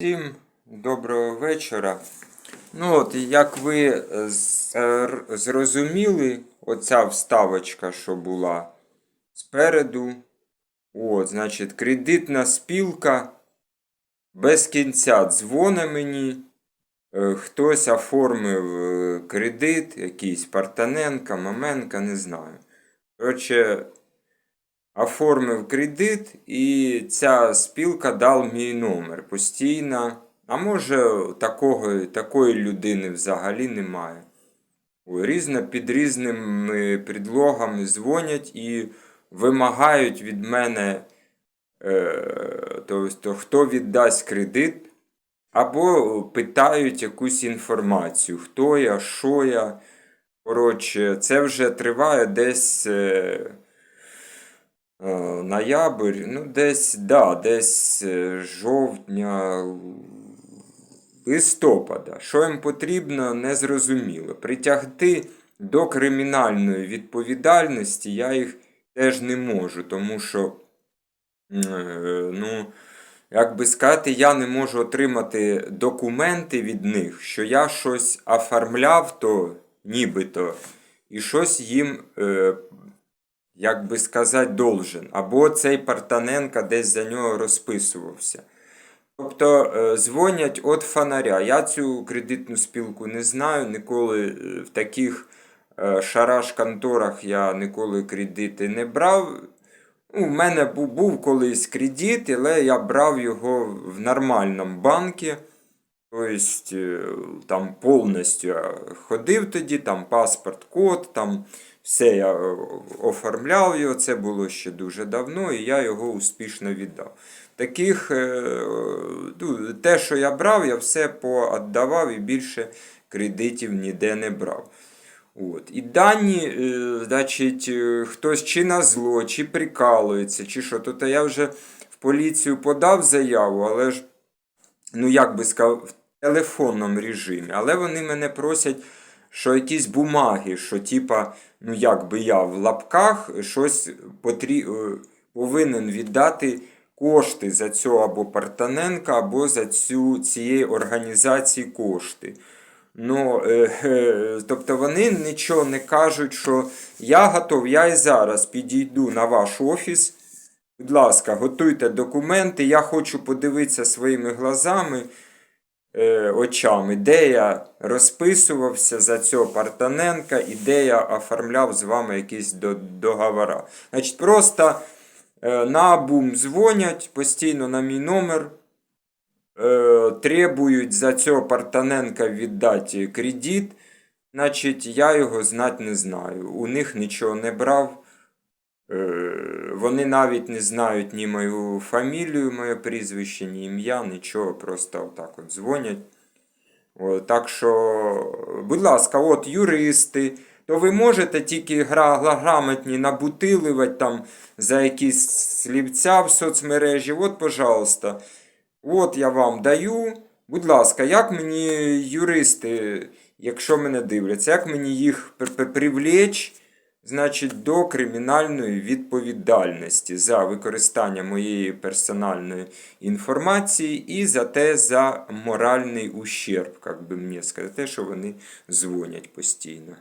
Всім доброго вечора. Ну от, як ви е, зрозуміли, оця вставочка, що була спереду. От, значить, кредитна спілка без кінця дзвоне мені. Е, Хтось оформив е, кредит, якийсь Партаненка, Маменка, не знаю. Коротше, оформив кредит, і ця спілка дав мій номер постійно. А може, такого, такої людини взагалі немає. Різно під різними предлогами дзвонять і вимагають від мене, е, тобто, хто віддасть кредит, або питають якусь інформацію, хто я, що я. Коротше, це вже триває десь. Е, Ноябрь, ну десь, да, десь е, жовтня, листопада. Що їм потрібно, незрозуміло. Притягти до кримінальної відповідальності я їх теж не можу, тому що, е, ну, як би сказати, я не можу отримати документи від них, що я щось оформляв, то нібито, і щось їм е, як би сказати, должен. Або цей Партаненка десь за нього розписувався. Тобто е, дзвонять від фонаря. Я цю кредитну спілку не знаю, ніколи е, в таких е, шараш-конторах я ніколи кредити не брав. У мене був, колись кредит, але я брав його в нормальному банку. Тобто там повністю ходив тоді, там паспорт, код, там все я е, оформляв його, це було ще дуже давно, і я його успішно віддав. Таких, е, ну, те, що я брав, я все поаддавав і більше кредитів ніде не брав. От. І дані, е, значить, хтось чи на зло, чи прикалується, чи що. Тобто я вже в поліцію подав заяву, але ж, ну як би сказав, в телефонному режимі. Але вони мене просять, що якісь бумаги, що типа, ну як би я в лапках щось потрі... е, повинен віддати кошти за цього або Партаненка, або за цю цієї організації кошти. Ну, е, е, тобто вони нічого не кажуть, що я готов, я і зараз підійду на ваш офіс. Будь ласка, готуйте документи. Я хочу подивитися своїми глазами, е, очами, де я розписувався за цього Партаненка і де я оформляв з вами якісь до- договори. Значить, просто е, на бум дзвонять постійно на мій номер. Е, требують за цього Партаненка віддати кредит, значить, я його знати не знаю. У них нічого не брав. Е, Вони навіть не знають ні мою фамілію, моє прізвище, ні ім'я, нічого, просто отак от дзвонять. Так що, будь ласка, от юристи, то ви можете тільки гра, гра- грамотні набутиливати там за якісь слівця в соцмережі. От, пожалуйста, от я вам даю. Будь ласка, як мені юристи, якщо мене дивляться, як мені їх при- при- привлечь, значить, до кримінальної відповідальності за використання моєї персональної інформації і за те за моральний ущерб, як би мені сказати, те, що вони дзвонять постійно.